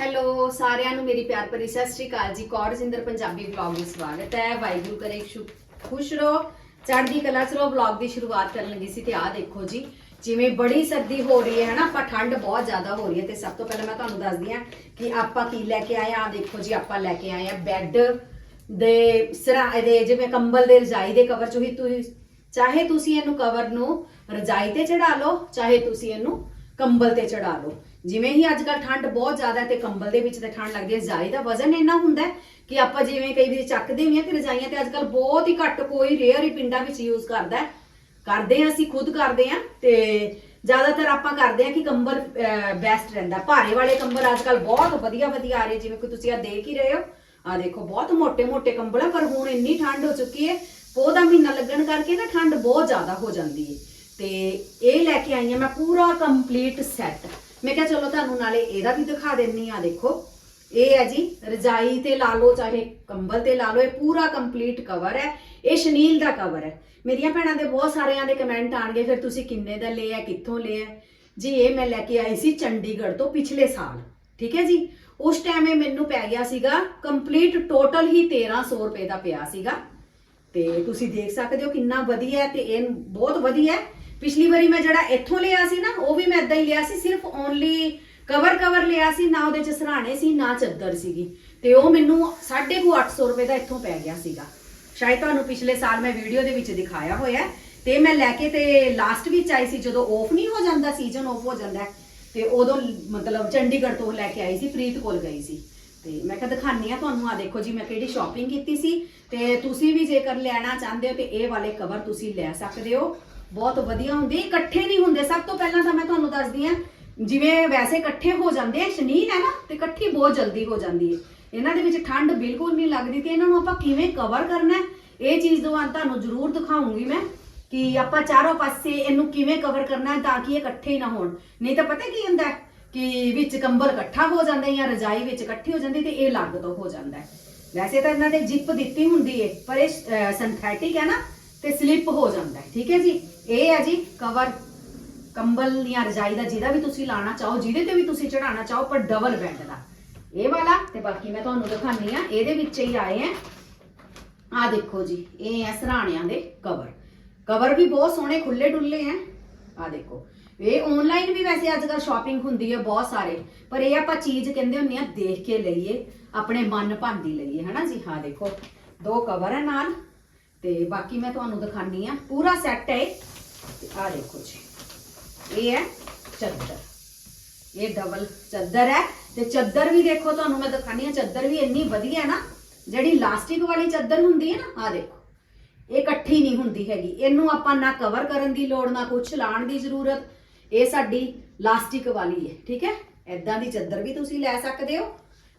Hello ਸਾਰਿਆਂ ਨੂੰ ਮੇਰੀ ਪਿਆਰ ਭਰੀ ਸਤਿ ਸ਼੍ਰੀ ਅਕਾਲ ਜੀ। ਕੌਰ ਜਿੰਦਰ, ਪੰਜਾਬੀ ਵਲੌਗ ਵਿੱਚ ਸਵਾਗਤ ਹੈ। ਵਾਹਿਗੁਰੂ ਕਰੇ, ਸ਼ੁ- ਖੁਸ਼ ਰਹੋ। ਚੜ੍ਹਦੀ ਕਲਾ ਚ ਰਹੋ। ਵਲੌਗ ਦੀ ਸ਼ੁਰੂਆਤ ਕਰਨ ਲੱਗੀ ਸੀ ਤੇ ਆਹ ਦੇਖੋ ਜੀ, ਜਿਵੇਂ ਬੜੀ ਸਰਦੀ ਹੋ ਰਹੀ ਹੈ ਹਨਾ ਆਪਾਂ ਠੰਡ ਬਹੁਤ ਜ਼ਿਆਦਾ ਹੋ ਰਹੀ ਹੈ ਤੇ ਸਭ ਤੋਂ ਪਹਿਲਾਂ ਮੈਂ ਤੁਹਾਨੂੰ ਦੱਸਦੀ ਹਾਂ ਕਿ ਆਪਾਂ ਕੀ ਲੈ ਕੇ ਆਏ ਆ ਆਹ ਦੇਖੋ ਜੀ, ਆਪਾਂ ਲੈ ਕੇ ਆਏ ਆ ਬੈੱਡ ਦੇ ਸਿਰਾ ਦੇ ਜਿਵੇਂ ਕੰਬਲ ਦੇ ਰਜਾਈ ਦੇ ਕਵਰ ਚੋਂ ਹੀ ਤੁਸੀਂ ਚਾਹੇ ਤੁਸੀਂ ਇਹਨੂੰ ਕਵਰ ਨੂੰ ਰਜਾਈ ਤੇ ਚੜਾ ਲਓ, ਚਾਹੇ ਤੁਸੀਂ ਇਹਨੂੰ ਕੰਬਲ ਤੇ ਚੜਾ ਲਓ। ਜਿਵੇਂ ਹੀ ਅੱਜ ਕੱਲ ਠੰਡ ਬਹੁਤ ਜ਼ਿਆਦਾ ਤੇ ਕੰਬਲ ਦੇ ਵਿੱਚ ਤੇ ਠੰਡ ਲੱਗਦੀ ਹੈ, ਰਜਾਈ ਦਾ ਵਜ਼ਨ ਇੰਨਾ ਹੁੰਦਾ ਕਿ ਆਪਾਂ ਜਿਵੇਂ ਕਈ ਵਾਰੀ ਚੱਕਦੇ ਵੀ ਆ ਤੇ ਰਜਾਈਆਂ ਤੇ ਅੱਜ ਕੱਲ ਬਹੁਤ ਹੀ ਘੱਟ ਕੋਈ ਰੇਅਰ ਹੀ ਪਿੰਡਾਂ ਵਿੱਚ ਯੂਜ਼ ਕਰਦਾ ਕਰਦੇ ਆ ਅਸੀਂ, ਖੁਦ ਕਰਦੇ ਆ ਤੇ ਜ਼ਿਆਦਾਤਰ ਆਪਾਂ ਕਰਦੇ ਆ ਕਿ ਕੰਬਲ ਬੈਸਟ ਰਹਿੰਦਾ। ਭਾਰੇ ਵਾਲੇ ਕੰਬਲ ਅੱਜ ਕੱਲ ਬਹੁਤ ਵਧੀਆ ਵਧੀਆ ਆ ਰਹੇ, ਜਿਵੇਂ ਕਿ ਤੁਸੀਂ ਆ ਦੇਖ ਹੀ ਰਹੇ ਹੋ। ਆ ਦੇਖੋ, ਬਹੁਤ ਮੋٹے ਮੋٹے ਕੰਬਲ ਆ, ਪਰ ਹੁਣ ਇੰਨੀ ਠੰਡ ਹੋ ਚੁੱਕੀ ਹੈ ਪੋਹ ਦਾ ਮਹੀਨਾ ਲੱਗਣ ਕਰਕੇ ਨਾ ਠੰਡ ਬਹੁਤ ਜ਼ਿਆਦਾ ਹੋ ਜਾਂਦੀ ਹੈ। ਤੇ ਇਹ ਲੈ ਕੇ ਆਈ ਹਾਂ ਮੈਂ ਪੂਰਾ ਕੰਪਲੀਟ ਸੈੱਟ ਮੈਂ ਕਿਹਾ ਚਲੋ ਤੁਹਾਨੂੰ ਨਾਲੇ ਇਹਦਾ ਵੀ ਦਿਖਾ ਦਿੰਨੀ ਆ, ਦੇਖੋ। ਇਹ ਹੈ ਜੀ, ਰਜਾਈ ਤੇ ਲਾ ਲਓ, ਚਾਹੇ ਕੰਬਲ ਤੇ ਲਾ ਲਓ, ਇਹ ਪੂਰਾ ਕੰਪਲੀਟ ਕਵਰ ਹੈ। ਇਹ ਸ਼ਨੀਲ ਦਾ ਕਵਰ ਹੈ। ਮੇਰੀਆਂ ਭੈਣਾਂ ਦੇ ਬਹੁਤ ਸਾਰਿਆਂ ਦੇ ਕਮੈਂਟ ਆਣਗੇ, ਫਿਰ ਤੁਸੀਂ ਕਿੰਨੇ ਦਾ ਲਿਆ ਕਿੱਥੋਂ ਲਿਆ ਜੀ, ਇਹ ਮੈਂ ਲੈ ਕੇ ਆਈ ਸੀ ਚੰਡੀਗੜ੍ਹ ਤੋਂ ਪਿਛਲੇ ਸਾਲ, ਠੀਕ ਹੈ ਜੀ? ਉਸ ਟਾਈਮ ਇਹ ਮੈਨੂੰ ਪੈ ਗਿਆ ਸੀਗਾ ਕੰਪਲੀਟ ਟੋਟਲ ਹੀ 1300 ਰੁਪਏ ਦਾ ਪਿਆ ਸੀਗਾ। ਤੇ ਤੁਸੀਂ ਦੇਖ ਸਕਦੇ ਹੋ ਕਿੰਨਾ ਵਧੀਆ ਹੈ ਤੇ ਇਹ ਬਹੁਤ ਵਧੀਆ ਹੈ। ਪਿਛਲੀ ਵਾਰੀ ਮੈਂ ਜਿਹੜਾ ਇੱਥੋਂ ਲਿਆ ਸੀ ਨਾ ਉਹ ਵੀ ਮੈਂ ਇਦਾਂ ਹੀ ਲਿਆ ਸੀ ਸਿਰਫ ਓਨਲੀ ਕਵਰ ਕਵਰ ਲਿਆ ਸੀ ਨਾ ਉਹਦੇ ਚ ਸਰਾਣੇ ਸੀ ਨਾ ਚੱਦਰ ਸੀਗੀ। ਤੇ ਉਹ ਮੈਨੂੰ 850 ਰੁਪਏ ਦਾ ਇੱਥੋਂ ਪੈ ਗਿਆ ਸੀਗਾ। ਸ਼ਾਇਦ ਤੁਹਾਨੂੰ ਪਿਛਲੇ ਸਾਲ ਮੈਂ ਵੀਡੀਓ ਦੇ ਵਿੱਚ ਦਿਖਾਇਆ ਹੋਇਆ ਹੈ। ਤੇ ਮੈਂ ਲੈ ਕੇ ਤੇ ਲਾਸਟ ਵਿੱਚ ਆਈ ਸੀ ਜਦੋਂ ਆਫ ਨਹੀਂ ਹੋ ਜਾਂਦਾ ਸੀਜ਼ਨ ਆਫ ਹੋ ਜਾਂਦਾ ਹੈ, ਤੇ ਉਦੋਂ ਮਤਲਬ ਚੰਡੀਗੜ੍ਹ ਤੋਂ ਲੈ ਕੇ ਆਈ ਸੀ ਪ੍ਰੀਤ ਕੋਲ ਗਈ ਸੀ। ਤੇ ਮੈਂ ਕਿਹਾ ਦਿਖਾਨੀ ਆ ਤੁਹਾਨੂੰ ਆ ਦੇਖੋ ਜੀ ਮੈਂ ਕਿਹੜੀ ਸ਼ਾਪਿੰਗ ਕੀਤੀ ਸੀ। ਤੇ ਤੁਸੀਂ ਵੀ ਜੇਕਰ ਲੈਣਾ ਚਾਹੁੰਦੇ ਹੋ ਤੇ ਇਹ ਵਾਲੇ ਕਵਰ ਤੁਸੀਂ ਲੈ ਸਕਦੇ ਹੋ। ਬਹੁਤ ਵਧੀਆ ਹੁੰਦੀ, ਇਕੱਠੇ ਨਹੀਂ ਹੁੰਦੇ। ਸਭ ਤੋਂ ਪਹਿਲਾਂ ਤਾਂ ਮੈਂ ਤੁਹਾਨੂੰ ਦੱਸਦੀ ਆ ਜਿਵੇਂ ਵੈਸੇ ਇਕੱਠੇ ਹੋ ਜਾਂਦੇ ਆ, ਸ਼ਨੀਲ ਹੈ ਨਾ, ਤੇ ਇਕੱਠੀ ਬਹੁਤ ਜਲਦੀ ਹੋ ਜਾਂਦੀ ਹੈ। ਇਹਨਾਂ ਦੇ ਵਿੱਚ ਠੰਡ ਬਿਲਕੁਲ ਨਹੀਂ ਲੱਗਦੀ ਤੇ ਇਹਨਾਂ ਨੂੰ ਆਪਾਂ ਕਿਵੇਂ ਕਵਰ ਕਰਨਾ ਇਹ ਚੀਜ਼ ਦਵਾਂ ਤੁਹਾਨੂੰ ਜ਼ਰੂਰ ਦਿਖਾਉਂਗੀ ਮੈਂ ਕਿ ਆਪਾਂ ਚਾਰੋਂ ਪਾਸੇ ਇਹਨੂੰ ਕਿਵੇਂ ਕਵਰ ਕਰਨਾ ਹੈ ਤਾਂ ਕਿ ਇਹ ਇਕੱਠੇ ਹੀ ਨਾ ਹੋਣ। ਨਹੀਂ ਤਾਂ ਪਤਾ ਕੀ ਹੁੰਦਾ ਕਿ ਵਿੱਚ ਕੰਬਲ ਇਕੱਠਾ ਹੋ ਜਾਂਦਾ ਜਾਂ ਰਜਾਈ ਵਿੱਚ ਇਕੱਠੀ ਹੋ ਜਾਂਦੀ ਤੇ ਇਹ ਲੱਗ ਤੋਂ ਹੋ ਜਾਂਦਾ ਵੈਸੇ ਤਾਂ ਇਹਨਾਂ ਦੇ ਜਿੱਪ ਦਿੱਤੀ ਹੁੰਦੀ ਹੈ, ਪਰ ਇਹ ਸਿੰਥੈਟਿਕ ਹੈ ਨਾ ਤੇ ਸਲਿੱਪ ਹੋ ਜਾਂਦਾ ਹੈ, ਠੀਕ ਹੈ ਜੀ? ਇਹ ਹੈ ਜੀ ਕਵਰ ਕੰਬਲ ਜਾਂ ਰਜਾਈ ਦਾ ਜਿਹਦਾ ਵੀ ਤੁਸੀਂ ਲਾਣਾ ਚਾਹੋ, ਜਿਹਦੇ ਤੇ ਵੀ ਤੁਸੀਂ ਚੜਾਉਣਾ ਚਾਹੋ, ਪਰ ਡਬਲ ਬੈੱਡ ਦਾ। ਇਹ ਵਾਲਾ ਤੇ ਬਾਕੀ ਮੈਂ ਤੁਹਾਨੂੰ ਦਿਖਾਨੀ ਆ ਇਹਦੇ ਵਿੱਚ ਹੀ ਆਏ ਆ ਆ ਦੇਖੋ ਜੀ, ਇਹ ਹੈ ਸਰਾਣਿਆਂ ਦੇ ਕਵਰ ਕਵਰ ਵੀ ਬਹੁਤ ਸੋਹਣੇ ਖੁੱਲੇ ਡੁੱਲੇ ਆ ਆ ਦੇਖੋ। ਇਹ ਆਨਲਾਈਨ ਵੀ ਵੈਸੇ ਅੱਜ ਕੱਲ ਸ਼ਾਪਿੰਗ ਹੁੰਦੀ ਹੈ ਬਹੁਤ ਸਾਰੇ, ਪਰ ਇਹ ਆਪਾਂ ਚੀਜ਼ ਕਹਿੰਦੇ ਹੁੰਦੇ ਆ ਦੇਖ ਕੇ ਲਈਏ, ਆਪਣੇ ਮਨ ਭਾਂਦੀ ਲਈਏ, ਹਨਾ ਜੀ? ਹਾਂ ਦੇਖੋ, ਦੋ ਕਵਰ ਹੈ ਨਾਲ। ਤੇ ਬਾਕੀ ਮੈਂ ਤੁਹਾਨੂੰ ਦਿਖਾਨੀ ਆ। ਪੂਰਾ ਸੈੱਟ ਹੈ ਤੇ ਆ ਦੇਖੋ ਜੀ। ਇਹ ਹੈ ਚੱਦਰ। ਇਹ ਡਬਲ ਚੱਦਰ ਹੈ। ਤੇ ਚੱਦਰ ਵੀ ਦੇਖੋ ਤੁਹਾਨੂੰ ਮੈਂ ਦਿਖਾਣੀ ਆ। ਚੱਦਰ ਵੀ ਇੰਨੀ ਵਧੀਆ ਹੈ ਨਾ, ਜਿਹੜੀ ਲਾਸਟਿਕ ਵਾਲੀ ਚੱਦਰ ਹੁੰਦੀ ਹੈ ਨਾ ਆ ਦੇਖੋ। ਇਹ ਇਕੱਠੀ ਨਹੀਂ ਹੁੰਦੀ ਹੈਗੀ। ਇਹਨੂੰ ਆਪਾਂ ਨਾ ਕਵਰ ਕਰਨ ਦੀ ਲੋੜ, ਨਾ ਕੁਛ ਲਾਣ ਦੀ ਜ਼ਰੂਰਤ। ਇਹ ਸਾਡੀ ਲਾਸਟਿਕ ਵਾਲੀ ਹੈ। ਠੀਕ ਹੈ? ਐਦਾਂ ਦੀ ਚੱਦਰ ਵੀ ਤੁਸੀਂ ਲੈ ਸਕਦੇ ਹੋ।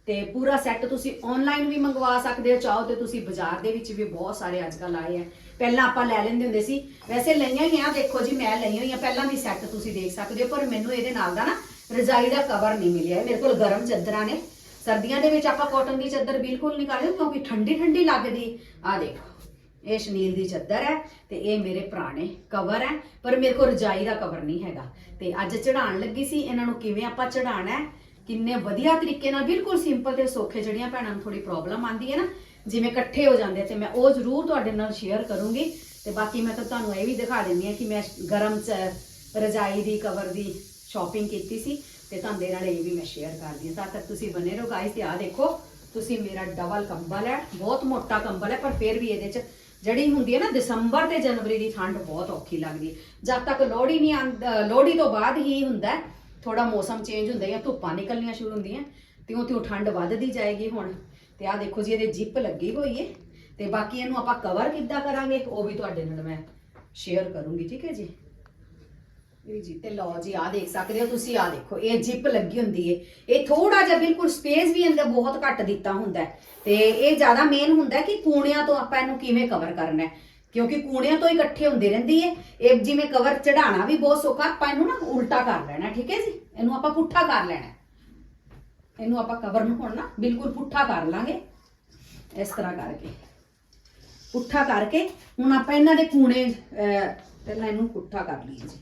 ਤੇ ਪੂਰਾ ਸੈੱਟ ਤੁਸੀਂ ਆਨਲਾਈਨ ਵੀ ਮੰਗਵਾ ਸਕਦੇ ਹੋ, ਚਾਹੋ ਤੇ ਤੁਸੀਂ ਬਾਜ਼ਾਰ ਦੇ ਵਿੱਚ ਵੀ ਬਹੁਤ ਸਾਰੇ ਅੱਜ ਕੱਲ ਆਏ ਆ। ਪਹਿਲਾਂ ਆਪਾਂ ਲੈ ਲੈਂਦੇ ਹੁੰਦੇ ਸੀ, ਵੈਸੇ ਲਈਆਂ ਹੀ ਆ, ਦੇਖੋ ਜੀ, ਮੈਂ ਲਈਆਂ ਹੋਈਆਂ, ਪਹਿਲਾਂ ਵੀ ਸੈੱਟ ਤੁਸੀਂ ਦੇਖ ਸਕਦੇ ਹੋ, ਪਰ ਮੈਨੂੰ ਇਹਦੇ ਨਾਲ ਦਾ ਨਾ ਰਜ਼ਾਈ ਦਾ ਕਵਰ ਨਹੀਂ ਮਿਲਿਆ ਮੇਰੇ ਕੋਲ ਗਰਮ ਚਾਦਰਾਂ ਨੇ। ਸਰਦੀਆਂ ਦੇ ਵਿੱਚ ਆਪਾਂ ਕਾਟਨ ਦੀ ਚਾਦਰ ਬਿਲਕੁਲ ਨਹੀਂ ਕਰਦੇ ਕਿਉਂਕਿ ਠੰਡੀ ਠੰਡੀ ਲੱਗਦੀ। ਆ ਦੇਖੋ, ਇਹ ਸ਼ਨੀਲ ਦੀ ਚਾਦਰ ਹੈ ਤੇ ਇਹ ਮੇਰੇ ਪੁਰਾਣੇ ਕਵਰ ਹੈ, ਪਰ ਮੇਰੇ ਕੋਲ ਰਜਾਈ ਦਾ ਕਵਰ ਨਹੀਂ ਹੈਗਾ। ਤੇ ਅੱਜ ਚੜਾਉਣ ਲੱਗੀ ਸੀ, ਇਹਨਾਂ ਨੂੰ ਕਿਵੇਂ ਆਪਾਂ ਚੜਾਉਣਾ ਹੈ? ਕਿੰਨੇ ਵਧੀਆ ਤਰੀਕੇ ਨਾਲ ਬਿਲਕੁਲ ਸਿੰਪਲ ਤੇ ਸੌਖੇ ਜਿਹੜੀਆਂ ਭੈਣਾਂ ਨੂੰ ਥੋੜੀ ਪ੍ਰੋਬਲਮ ਆਉਂਦੀ ਹੈ ਨਾ ਜਿਵੇਂ ਇਕੱਠੇ ਹੋ ਜਾਂਦੇ ਆ ਤੇ ਮੈਂ ਉਹ ਜ਼ਰੂਰ ਤੁਹਾਡੇ ਨਾਲ ਸ਼ੇਅਰ ਕਰੂੰਗੀ। ਤੇ ਬਾਕੀ ਮੈਂ ਤਾਂ ਤੁਹਾਨੂੰ ਇਹ ਵੀ ਦਿਖਾ ਦਿੰਦੀ ਆ ਕਿ ਮੈਂ ਗਰਮ ਚ ਰਜਾਈ ਦੀ ਕਵਰ ਦੀ ਸ਼ਾਪਿੰਗ ਕੀਤੀ ਸੀ ਤੇ ਤੁਹਾਨੂੰ ਦੇ ਨਾਲ ਇਹ ਵੀ ਮੈਂ ਸ਼ੇਅਰ ਕਰਦੀ ਹਾਂ। ਤਦ ਤੱਕ ਤੁਸੀਂ ਬਨੇ ਰਹੋ ਗਾਇਸ ਤੇ ਆ ਦੇਖੋ ਤੁਸੀਂ ਮੇਰਾ ਡਬਲ ਕੰਬਲ ਹੈ ਬਹੁਤ ਮੋਟਾ ਕੰਬਲ ਹੈ ਪਰ ਫਿਰ ਵੀ ਇਹਦੇ ਚ ਜਿਹੜੀ ਹੁੰਦੀ ਹੈ ਨਾ ਦਸੰਬਰ ਤੇ ਜਨਵਰੀ ਦੀ ਠੰਡ ਬਹੁਤ ਔਖੀ ਲੱਗਦੀ ਹੈ। ਜਦ ਤੱਕ ਲੋਹੜੀ ਨਹੀਂ ਆਂਦ- ਲੋਹੜੀ ਤੋਂ ਬਾਅਦ ਹੀ ਹੁੰਦਾ ਹੈ, ਥੋੜਾ ਮੌਸਮ ਚੇਂਜ ਹੁੰਦਾ ਹੈ ਧੁੱਪਾਂ ਨਿਕਲਣੀਆਂ ਸ਼ੁਰੂ ਹੁੰਦੀਆਂ ਤਿਉਂ ਤਿਉਂ ਠੰਡ ਵੱਧਦੀ ਜਾਏਗੀ ਹੁਣ। ਤੇ ਆਹ ਦੇਖੋ ਜੀ, ਇਹਦੇ ਜਿਪ ਲੱਗੀ ਹੋਈ ਹੈ ਤੇ ਬਾਕੀ ਇਹਨੂੰ ਆਪਾਂ ਕਵਰ ਕਿੱਦਾਂ ਕਰਾਂਗੇ, ਉਹ ਵੀ ਤੁਹਾਡੇ ਨਾਲ ਮੈਂ ਸ਼ੇਅਰ ਕਰੂੰਗੀ, ਠੀਕ ਹੈ ਜੀ? ਇਹ ਜੀ, ਤੇ ਲਓ ਜੀ ਆ ਦੇਖ ਸਕਦੇ ਹੋ ਤੁਸੀਂ ਆ ਦੇਖੋ, ਇਹ ਜਿਪ ਲੱਗੀ ਹੁੰਦੀ ਏ। ਇਹ ਥੋੜਾ ਜਿਹਾ ਬਿਲਕੁਲ ਸਪੇਸ ਵੀ ਇਹਦਾ ਬਹੁਤ ਘੱਟ ਦਿੱਤਾ ਹੁੰਦਾ ਤੇ ਇਹ ਜ਼ਿਆਦਾ ਮੇਨ ਹੁੰਦਾ ਕਿ ਕੂਣਿਆਂ ਤੋਂ ਆਪਾਂ ਇਹਨੂੰ ਕਿਵੇਂ ਕਵਰ ਕਰਨਾ ਹੈ ਕਿਉਂਕਿ ਕੂਣਿਆਂ ਤੋਂ ਇਕੱਠੇ ਹੁੰਦੇ ਰਹਿੰਦੀ ਹੈ ਇਹ ਜਿਵੇਂ ਕਵਰ ਚੜਾਉਣਾ ਵੀ ਬਹੁਤ ਸੌਖਾ, ਆਪਾਂ ਇਹਨੂੰ ਨਾ ਉਲਟਾ ਕਰ ਲੈਣਾ, ਠੀਕ ਹੈ ਜੀ? ਇਹਨੂੰ ਆਪਾਂ ਪੁੱਠਾ ਕਰ ਲੈਣਾ। ਇਹਨੂੰ ਆਪਾਂ ਕਵਰ ਨੂੰ ਹੁਣ ਨਾ ਬਿਲਕੁਲ ਪੁੱਠਾ ਕਰ ਲਾਂਗੇ। ਇਸ ਤਰ੍ਹਾਂ ਕਰਕੇ। ਪੁੱਠਾ ਕਰਕੇ ਹੁਣ ਆਪਾਂ ਇਹਨਾਂ ਦੇ ਕੂਣੇ ਪਹਿਲਾਂ ਇਹਨੂੰ ਪੁੱਠਾ ਕਰ ਲਈਏ ਜੀ।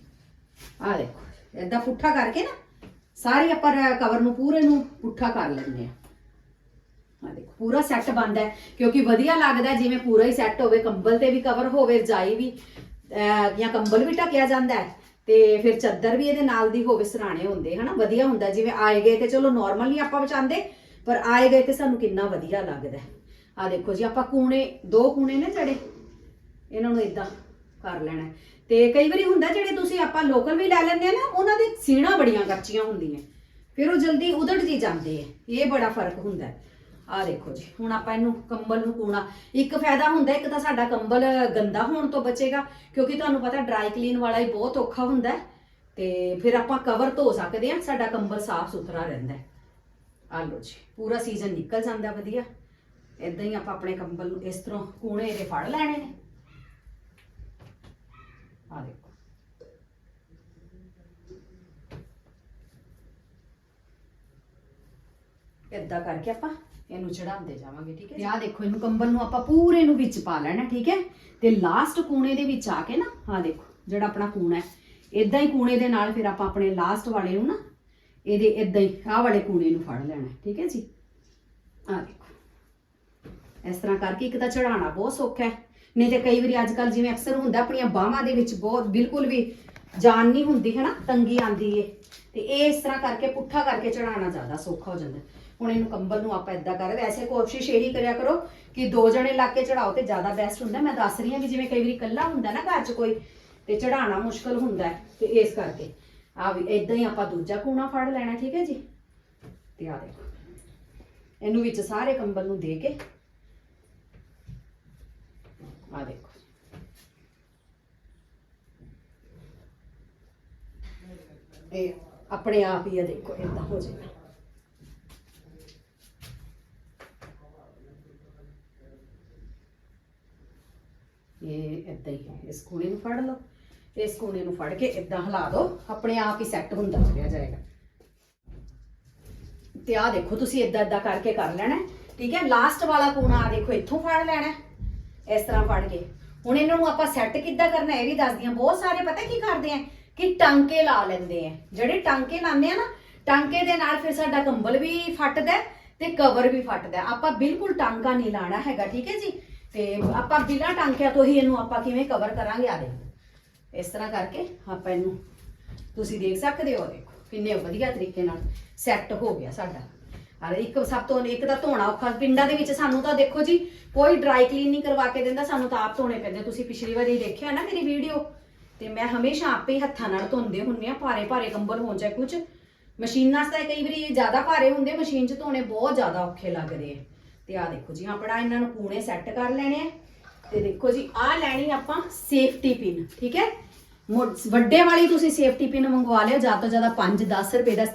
ਆ ਦੇਖੋ, ਏਦਾਂ ਪੁੱਠਾ ਕਰਕੇ ਨਾ ਸਾਰੇ ਆਪਾਂ ਕਵਰ ਨੂੰ ਪੂਰੇ ਨੂੰ ਪੁੱਠਾ ਕਰ ਲੈਂਦੇ ਆ ਆ ਦੇਖੋ ਪੂਰਾ ਸੈੱਟ ਬੰਦ ਹੈ, ਕਿਉਂਕਿ ਵਧੀਆ ਲੱਗਦਾ ਜਿਵੇਂ ਪੂਰਾ ਹੀ ਸੈੱਟ ਹੋਵੇ, ਕੰਬਲ ਤੇ ਵੀ ਕਵਰ ਹੋਵੇ, ਰਜਾਈ ਵੀ ਜਾਂ ਕੰਬਲ ਵੀ ਢਕਿਆ ਜਾਂਦਾ ਹੈ, ਤੇ ਫਿਰ ਚੱਦਰ ਵੀ ਇਹਦੇ ਨਾਲ ਦੀ ਹੋਵੇ, ਸਰਾਣੇ ਹੁੰਦੇ, ਹਨਾ, ਵਧੀਆ ਹੁੰਦਾ, ਜਿਵੇਂ ਆਏ ਗਏ ਤੇ ਚਲੋ ਨਾਰਮਲ ਨਹੀਂ ਆਪਾਂ ਵਿਛਾਉਂਦੇ, ਪਰ ਆਏ ਗਏ ਤੇ ਸਾਨੂੰ ਕਿੰਨਾ ਵਧੀਆ ਲੱਗਦਾ ਆ ਦੇਖੋ ਜੀ, ਆਪਾਂ ਕੂਣੇ, ਦੋ ਕੂਣੇ ਨੇ ਜਿਹੜੇ, ਇਹਨਾਂ ਨੂੰ ਇਦਾਂ ਕਰ ਲੈਣਾ ਤੇ ਕਈ ਵਾਰੀ ਹੁੰਦਾ, ਜਿਹੜੇ ਤੁਸੀਂ ਆਪਾਂ ਲੋਕਲ ਵੀ ਲੈ ਲੈਂਦੇ ਆ ਨਾ, ਉਹਨਾਂ ਦੇ ਸੀਣਾ ਬੜੀਆਂ ਕੱਚੀਆਂ ਹੁੰਦੀਆਂ ਫਿਰ ਉਹ ਜਲਦੀ ਉਧੜ ਜੀ ਜਾਂਦੇ ਆ ਇਹ ਬੜਾ ਫ਼ਰਕ ਹੁੰਦਾ ਹੈ। ਆ ਦੇਖੋ ਜੀ, ਹੁਣ ਆਪਾਂ ਇਹਨੂੰ ਕੰਬਲ ਨੂੰ ਕੂਣਾ। ਇੱਕ ਫਾਇਦਾ ਹੁੰਦਾ, ਇੱਕ ਤਾਂ ਸਾਡਾ ਕੰਬਲ ਗੰਦਾ ਹੋਣ ਤੋਂ ਬਚੇਗਾ, ਕਿਉਂਕਿ ਤੁਹਾਨੂੰ ਪਤਾ ਡਰਾਈ ਕਲੀਨ ਵਾਲਾ ਹੀ ਬਹੁਤ ਔਖਾ ਹੁੰਦਾ ਹੈ। ਤੇ ਫਿਰ ਆਪਾਂ ਕਵਰ ਧੋ ਸਕਦੇ ਆ ਸਾਡਾ ਕੰਬਲ ਸਾਫ਼ ਸੁਥਰਾ ਰਹਿੰਦਾ ਆ ਲਓ ਜੀ, ਪੂਰਾ ਸੀਜ਼ਨ ਨਿਕਲ ਜਾਂਦਾ ਵਧੀਆ। ਇਦਾਂ ਹੀ ਆਪਾਂ ਆਪਣੇ ਕੰਬਲ ਨੂੰ ਇਸ ਤਰ੍ਹਾਂ ਕੂਣੇ ਇਹਦੇ ਫੜ ਲੈਣੇ ਨੇ। ਆ ਦੇਖੋ। ਇਦਾਂ ਕਰਕੇ ਆਪਾਂ ਇਹਨੂੰ ਚੜਾਉਂਦੇ ਜਾਵਾਂਗੇ, ਠੀਕ ਹੈ ਆਹ ਦੇਖੋ, ਇਹਨੂੰ ਕੰਬਲ ਨੂੰ ਆਪਾਂ ਪੂਰੇ ਨੂੰ ਵਿੱਚ ਪਾ ਲੈਣਾ, ਠੀਕ ਹੈ? ਤੇ ਲਾਸਟ ਕੂਣੇ ਦੇ ਵਿੱਚ ਆ ਕੇ ਨਾ ਆ ਦੇਖੋ, ਜਿਹੜਾ ਆਪਣਾ ਕੂਣਾ ਹੈ ਇਦਾਂ ਹੀ ਕੂਣੇ ਦੇ ਨਾਲ ਫਿਰ ਆਪਾਂ ਆਪਣੇ ਲਾਸਟ ਵਾਲੇ ਨੂੰ ਨਾ, ਇਹਦੇ ਇਦਾਂ ਹੀ ਆਹ ਵਾਲੇ ਕੂਣੇ ਨੂੰ ਫੜ ਲੈਣਾ, ਠੀਕ ਹੈ ਜੀ? ਆ ਦੇਖੋ, ਇਸ ਤਰ੍ਹਾਂ ਕਰਕੇ ਇੱਕ ਤਾਂ ਚੜਾਉਣਾ ਬਹੁਤ ਸੌਖਾ ਹੈ। ਨਹੀਂ ਤੇ ਕਈ ਵਾਰੀ ਅੱਜ ਕੱਲ ਜਿਵੇਂ ਅਕਸਰ ਹੁੰਦਾ, ਆਪਣੀਆਂ ਬਾਹਾਂ ਦੇ ਵਿੱਚ ਬਹੁਤ ਬਿਲਕੁਲ ਵੀ ਜਾਨ ਨਹੀਂ ਹੁੰਦੀ ਹੈ ਨਾ ਤੰਗੀ ਆਂਦੀ ਏ। ਤੇ ਇਹ ਇਸ ਤਰ੍ਹਾਂ ਕਰਕੇ, ਪੁੱਠਾ ਕਰਕੇ ਚੜਾਉਣਾ ਜ਼ਿਆਦਾ ਸੌਖਾ ਹੋ ਜਾਂਦਾ ਹੁਣ ਇਹਨੂੰ ਕੰਬਲ ਨੂੰ ਆਪਾਂ ਇਦਾਂ ਕਰ, ਵੈਸੇ ਕੋਸ਼ਿਸ਼ ਇਹੀ ਕਰਿਆ ਕਰੋ ਕਿ ਦੋ ਜਣੇ ਲਾ ਕੇ ਚੜਾਓ ਤੇ ਜ਼ਿਆਦਾ ਬੈਸਟ ਹੁੰਦਾ। ਮੈਂ ਦੱਸ ਰਹੀ ਹਾਂ ਵੀ ਜਿਵੇਂ ਕਈ ਵਾਰੀ ਇਕੱਲਾ ਹੁੰਦਾ ਨਾ ਘਰ 'ਚ ਕੋਈ, ਤੇ ਚੜਾਉਣਾ ਮੁਸ਼ਕਲ ਹੁੰਦਾ ਹੈ, ਤੇ ਇਸ ਕਰਕੇ। ਆ ਵੀ ਇਦਾਂ ਹੀ ਆਪਾਂ ਦੂਜਾ ਕੂਣਾ ਫੜ ਲੈਣਾ, ਠੀਕ ਹੈ ਜੀ? ਤੇ ਆ ਦੇਖੋ। ਇਹਨੂੰ ਵਿੱਚ ਸਾਰੇ ਕੰਬਲ ਨੂੰ ਦੇ ਕੇ ਆ ਦੇਖੋ। ਇਹ ਆਪਣੇ ਆਪ ਹੀ ਆ ਦੇਖੋ ਇਦਾਂ ਹੋ ਜਾਏਗਾ। ਇਹ ਇਦਾਂ ਹੀ ਇਸ ਕੋਨੇ ਨੂੰ ਫੜ ਲਓ, ਇਸ ਕੋਨੇ ਨੂੰ ਫੜ ਕੇ ਇਦਾਂ ਹਿਲਾ ਦਿਓ ਆਪਣੇ ਆਪ ਹੀ ਸੈੱਟ ਹੁੰਦਾ ਚਲਿਆ ਜਾਏਗਾ। ਤੇ ਆ ਦੇਖੋ, ਤੁਸੀਂ ਇਦਾਂ ਇਦਾਂ ਕਰਕੇ ਕਰ ਲੈਣਾ, ਠੀਕ ਹੈ? ਲਾਸਟ ਵਾਲਾ ਕੋਣਾ ਆ ਦੇਖੋ, ਇੱਥੋਂ ਫੜ ਲੈਣਾ, ਇਸ ਤਰ੍ਹਾਂ ਫੜ ਕੇ। ਹੁਣ ਇਹਨਾਂ ਨੂੰ ਆਪਾਂ ਸੈੱਟ ਕਿੱਦਾਂ ਕਰਨਾ, ਇਹ ਵੀ ਦੱਸਦੀ ਹਾਂ ਬਹੁਤ ਸਾਰੇ ਪਤਾ ਕੀ ਕਰਦੇ ਆ? ਕਿ ਟਾਂਕੇ ਲਾ ਲੈਂਦੇ ਆ। ਜਿਹੜੇ ਟਾਂਕੇ ਲਾਉਂਦੇ ਆ ਨਾ, ਟਾਂਕੇ ਦੇ ਨਾਲ ਫਿਰ ਸਾਡਾ ਕੰਬਲ ਵੀ ਫਟਦਾ ਤੇ ਕਵਰ ਵੀ ਫਟਦਾ ਆਪਾਂ ਬਿਲਕੁਲ ਟਾਂਕਾ ਨਹੀਂ ਲਾਣਾ ਹੈਗਾ, ਠੀਕ ਹੈ ਜੀ? ਤੇ ਆਪਾਂ ਬਿਨਾਂ ਟਾਂਕਿਆਂ ਤੋਂ ਹੀ ਇਹਨੂੰ ਆਪਾਂ ਕਿਵੇਂ ਕਵਰ ਕਰਾਂਗੇ ਆ ਦੇਖੋ। ਇਸ ਤਰ੍ਹਾਂ ਕਰਕੇ ਆਪਾਂ ਇਹਨੂੰ, ਤੁਸੀਂ ਦੇਖ ਸਕਦੇ ਹੋ, ਦੇਖੋ, ਕਿੰਨੇ ਵਧੀਆ ਤਰੀਕੇ ਨਾਲ ਸੈੱਟ ਹੋ ਗਿਆ ਸਾਡਾ। ਅਰੇ ਇੱਕ ਸਭ ਤੋਂ, ਇੱਕ ਤਾਂ ਧੋਣਾ ਔਖਾ, ਪਿੰਡਾਂ ਦੇ ਵਿੱਚ ਸਾਨੂੰ ਤਾਂ ਦੇਖੋ ਜੀ, ਕੋਈ ਡਰਾਈ ਕਲੀਨ ਨਹੀਂ ਕਰਵਾ ਕੇ ਦਿੰਦਾ, ਸਾਨੂੰ ਤਾਂ ਆਪ ਧੋਣੇ ਪੈਂਦੇ। ਤੁਸੀਂ ਪਿਛਲੀ ਵਾਰੀ ਦੇਖਿਆ ਨਾ ਮੇਰੀ ਵੀਡੀਓ ਤੇ ਮੈਂ ਹਮੇਸ਼ਾ ਆਪੇ ਹੀ ਹੱਥਾਂ ਨਾਲ ਧੋਂਦੇ ਹੁੰਨੇ ਆ ਭਾਰੇ ਭਾਰੇ ਕੰਬਲ ਹੋਣ ਚਾਹੇ ਕੁਝ ਮਸ਼ੀਨਾਂ 'ਚ ਤਾਂ ਕਈ ਵਾਰੀ ਜ਼ਿਆਦਾ ਭਾਰੇ ਹੁੰਦੇ, ਮਸ਼ੀਨ 'ਚ ਧੋਣੇ ਬਹੁਤ ਜ਼ਿਆਦਾ ਔਖੇ ਲੱਗਦੇ ਆ। ਤੇ ਆ ਦੇਖੋ ਜੀ, ਆਪਣਾ ਇਹਨਾਂ ਨੂੰ ਕੂਣੇ ਸੈੱਟ ਕਰ ਲੈਣੇ ਆ। ਤੇ ਦੇਖੋ ਜੀ ਆ ਲੈਣੀ ਆਪਾਂ ਸੇਫਟੀ ਪਿਨ ਠੀਕ ਹੈ? ਮੋ- ਵੱਡੇ ਵਾਲੀ ਤੁਸੀਂ ਸੇਫਟੀ ਪਿਨ ਮੰਗਵਾ ਲਿਓ ਜ਼ਿਆਦਾ ਤੋਂ ਜ਼ਿਆਦਾ 5-10 ਰੁਪਏ ਦਾ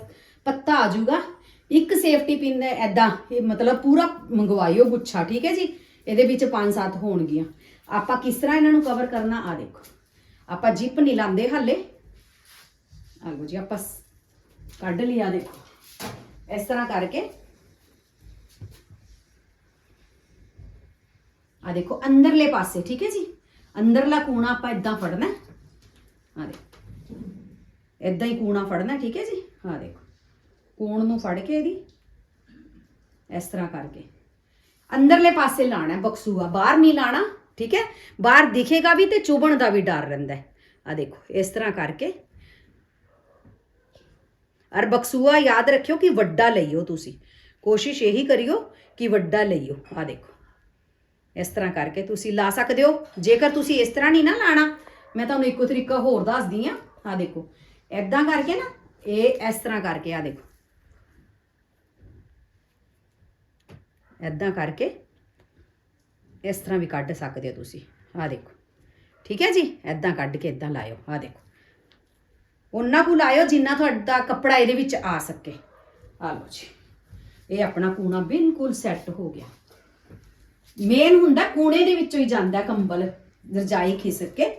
ਪੱਤਾ ਆ ਜਾਊਗਾ। ਇੱਕ ਸੇਫਟੀ ਪਿਨ ਐਦਾਂ ਇਹ ਮਤਲਬ ਪੂਰਾ ਮੰਗਵਾਇਓ ਗੁੱਛਾ, ਠੀਕ ਹੈ ਜੀ? ਇਹਦੇ ਵਿੱਚ 5-7 ਹੋਣਗੀਆਂ। ਆਪਾਂ ਕਿਸ ਤਰ੍ਹਾਂ ਇਹਨਾਂ ਨੂੰ ਕਵਰ ਕਰਨਾ ਆ ਦੇਖੋ। ਆਪਾਂ ਜਿਪ ਨਹੀਂ ਲਾਉਂਦੇ ਹਾਲੇ। ਆਗੋ ਜੀ, ਆਪਾਂ ਸ- ਕੱਢ ਲਿਆ ਦੇਖੋ। ਇਸ ਤਰ੍ਹਾਂ ਕਰਕੇ ਆ ਦੇਖੋ, ਅੰਦਰਲੇ ਪਾਸੇ, ਠੀਕ ਹੈ ਜੀ? ਅੰਦਰਲਾ ਕੂਣਾ ਆਪਾਂ ਇਦਾਂ ਫੜਨਾ ਆ ਦੇਖੋ। ਇਦਾਂ ਹੀ ਕੂਣਾ ਫੜਨਾ, ਠੀਕ ਹੈ ਜੀ? ਆ ਦੇਖੋ। ਕੂਣ ਨੂੰ ਫੜ ਕੇ ਇਹਦੀ, ਇਸ ਤਰ੍ਹਾਂ ਕਰਕੇ। ਅੰਦਰਲੇ ਪਾਸੇ ਲਾਣਾ ਹੈ ਬਕਸੂਆ, ਬਾਹਰ ਨਹੀਂ ਲਾਣਾ, ਠੀਕ ਹੈ? ਬਾਹਰ ਦਿਖੇਗਾ ਵੀ ਤੇ ਚੁਭਣ ਦਾ ਵੀ ਡਰ ਰਹਿੰਦਾ ਹੈ। ਆ ਦੇਖੋ, ਇਸ ਤਰ੍ਹਾਂ ਕਰਕੇ। ਅਰ ਬਕਸੂਆ, ਯਾਦ ਰੱਖਿਓ ਕਿ ਵੱਡਾ ਲਈਓ ਤੁਸੀਂ। ਕੋਸ਼ਿਸ਼ ਇਹੀ ਕਰਿਓ ਕਿ ਵੱਡਾ ਲਈਓ। ਆ ਦੇਖੋ। ਇਸ ਤਰ੍ਹਾਂ ਕਰਕੇ ਤੁਸੀਂ ਲਾ ਸਕਦੇ ਹੋ। ਜੇਕਰ ਤੁਸੀਂ ਇਸ ਤਰ੍ਹਾਂ ਨਹੀਂ ਨਾ ਲਾਣਾ, ਮੈਂ ਤੁਹਾਨੂੰ ਇੱਕੋ ਤਰੀਕਾ ਹੋਰ ਦੱਸਦੀ ਆ ਆ ਦੇਖੋ ਐਦਾਂ ਕਰਕੇ ਨਾ, ਇਹ ਇਸ ਤਰ੍ਹਾਂ ਕਰਕੇ ਆ ਦੇਖੋ। ਐਦਾਂ ਕਰਕੇ ਇਸ ਤਰ੍ਹਾਂ ਵੀ ਕੱਢ ਸਕਦੇ ਹੋ ਤੁਸੀਂ। ਆ ਦੇਖੋ, ਠੀਕ ਹੈ ਜੀ? ਐਦਾਂ ਕੱਢ ਕੇ ਐਦਾਂ ਲਾਇਓ ਆ ਦੇਖੋ। ਉਹਨਾਂ ਕੁ ਲਾਇਓ ਜਿੰਨਾ ਤੁਹਾਡਾ ਕੱਪੜਾ ਇਹਦੇ ਵਿੱਚ ਆ ਸਕੇ। ਆ ਲਓ ਜੀ, ਇਹ ਆਪਣਾ ਕੂਣਾ ਬਿਲਕੁਲ ਸੈੱਟ ਹੋ ਗਿਆ। ਮੇਨ ਹੁੰਦਾ ਕੂਣੇ ਦੇ ਵਿੱਚੋਂ ਹੀ ਜਾਂਦਾ ਕੰਬਲ, ਰਜਾਈ ਖਿਸਕ ਕੇ,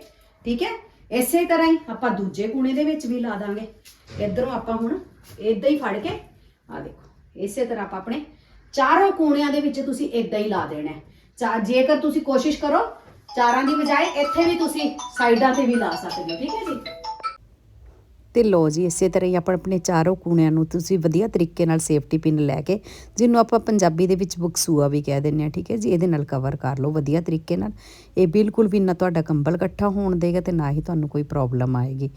ਠੀਕ ਹੈ? ਇਸੇ ਤਰ੍ਹਾਂ ਹੀ ਆਪਾਂ ਦੂਜੇ ਕੂਣੇ ਦੇ ਵਿੱਚ ਵੀ ਲਾ ਦਾਂਗੇ। ਇਧਰੋਂ ਆਪਾਂ ਹੁਣ ਇਦਾਂ ਹੀ ਫੜ ਕੇ ਆ ਦੇਖੋ, ਇਸੇ ਤਰ੍ਹਾਂ ਆਪਾਂ ਆਪਣੇ ਚਾਰੋਂ ਕੂਣਿਆਂ ਦੇ ਵਿੱਚ ਤੁਸੀਂ ਇਦਾਂ ਹੀ ਲਾ ਦੇਣਾ ਚਾ, ਜੇਕਰ ਤੁਸੀਂ ਕੋਸ਼ਿਸ਼ ਕਰੋ, ਚਾਰਾਂ ਦੀ ਬਜਾਏ ਇੱਥੇ ਵੀ ਤੁਸੀਂ ਸਾਈਡਾਂ ਤੇ ਵੀ ਲਾ ਸਕਦੇ ਹੋ, ਠੀਕ ਹੈ ਜੀ? ਤੇ ਲੋ ਜੀ, ਇਸੇ ਤਰ੍ਹਾਂ ਹੀ ਆਪਾਂ ਆਪਣੇ ਚਾਰੋਂ ਕੂਣਿਆਂ ਨੂੰ ਤੁਸੀਂ ਵਧੀਆ ਤਰੀਕੇ ਨਾਲ ਸੇਫਟੀ ਪਿਨ ਲੈ ਕੇ, ਜਿਹਨੂੰ ਆਪਾਂ ਪੰਜਾਬੀ ਦੇ ਵਿੱਚ ਬੁਕਸੂਆ ਵੀ ਕਹਿ ਦਿੰਦੇ ਆ ਠੀਕ ਹੈ ਜੀ? ਇਹਦੇ ਨਾਲ ਕਵਰ ਕਰ ਲਓ ਵਧੀਆ ਤਰੀਕੇ ਨਾਲ। ਇਹ ਬਿਲਕੁਲ ਵੀ ਨਾ ਤੁਹਾਡਾ ਕੰਬਲ ਇਕੱਠਾ ਹੋਣ ਦੇਗਾ ਤੇ ਨਾ ਹੀ ਤੁਹਾਨੂੰ ਕੋਈ ਪ੍ਰੋਬਲਮ ਆਏਗੀ।